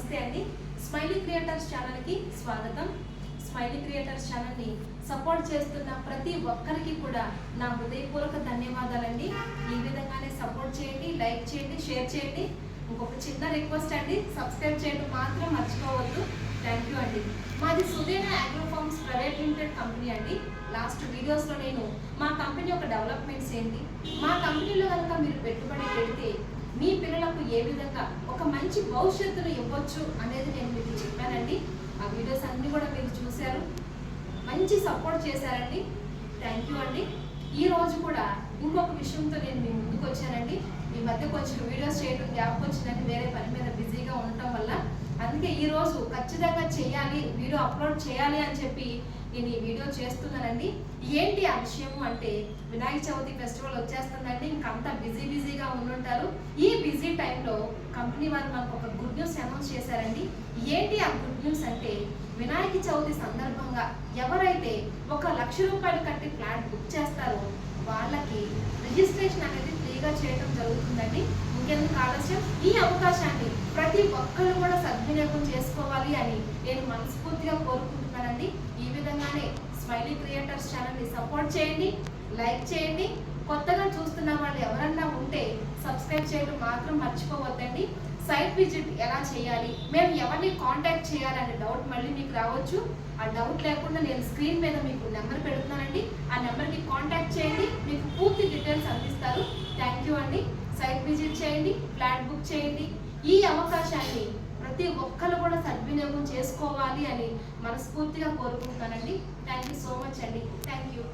నమస్తే అండి. Smiley creators ఛానల్కి స్వాగతం. స్మైలీ క్రియేటర్స్ ఛానల్ని సపోర్ట్ చేస్తున్న ప్రతి ఒక్కరికి కూడా నా హృదయపూర్వక ధన్యవాదాలండి. ఈ విధంగానే సపోర్ట్ చేయండి లైక్ చేయండి షేర్ చేయండి. ఇంకొక చిన్న రిక్వెస్ట్ అండి. సబ్స్క్రైబ్ చేయడం మాత్రం మర్చిపోవద్దు. థ్యాంక్ యూ అండి. మాది Sudena agro farms private limited company అండి. లాస్ట్ వీడియోస్లో నేను మా కంపెనీ యొక్క డెవలప్మెంట్స్ ఏంటి? మా కంపెనీలో కనుక మీరు పెట్టుబడి ఏ విధంగా ఒక మంచి భవిష్యత్తును ఇవ్వచ్చు అనేది నేను మీకు చెప్పానండి. ఆ వీడియోస్ అన్నీ కూడా మీరు చూశారు. మంచి సపోర్ట్ చేశారండి. థ్యాంక్ యూ అండి. ఈ రోజు కూడా ఇంకొక విషయంతో నేను మీ ముందుకు వచ్చానండి. ఈ మధ్య కొంచెం వీడియోస్ చేయడం గ్యాప్ వచ్చిందని వేరే పని మీద అందుకే ఈ రోజు ఖచ్చితంగా చేయాలి వీడియో అప్లోడ్ చేయాలి అని చెప్పి నేను ఈ వీడియో చేస్తున్నానండి. ఏంటి ఆ విషయం అంటే వినాయక చవితి ఫెస్టివల్ వచ్చేస్తుందండి. ఇంకంతా బిజీ బిజీగా ఉండుంటారు. ఈ బిజీ టైంలో కంపెనీ వారు మనకు ఒక గుడ్ న్యూస్ అనౌన్స్ చేశారండి. ఏంటి ఆ గుడ్ న్యూస్ అంటే వినాయక చవితి సందర్భంగా ఎవరైతే ఒక లక్ష రూపాయలు కట్టి ఫ్లాట్ బుక్ చేస్తారో వాళ్ళకి రిజిస్ట్రేషన్ అనేది ఫ్రీగా చేయడం జరుగుతుందండి. ఇంకెందుకు ఆలస్యం ఈ అవకాశాన్ని ప్రతి ఒక్కరు కూడా సద్వినియోగం చేసుకోవాలి అని నేను మనస్ఫూర్తిగా కోరుకుంటున్నానండి. ఈ విధంగానే స్మైలీ క్రియేటర్స్ ఛానల్ని సపోర్ట్ చేయండి లైక్ చేయండి. కొత్తగా చూస్తున్న వాళ్ళు ఎవరన్నా ఉంటే సబ్స్క్రైబ్ చేయడం మాత్రం మర్చిపోవద్దండి. సైట్ విజిట్ ఎలా చేయాలి మేము ఎవరిని కాంటాక్ట్ చేయాలనే డౌట్ మళ్ళీ మీకు రావచ్చు. ఆ డౌట్ లేకుండా నేను స్క్రీన్ మీద మీకు నెంబర్ పెడుతున్నానండి. ఆ నెంబర్కి కాంటాక్ట్ చేయండి. విజిట్ చేయండి ఫ్లాట్ బుక్ చేయండి. ఈ అవకాశాన్ని ప్రతి ఒక్కరు కూడా సద్వినియోగం చేసుకోవాలి అని మనస్ఫూర్తిగా కోరుకుంటున్నానండి. థ్యాంక్ యూ సో మచ్ అండి. Thank you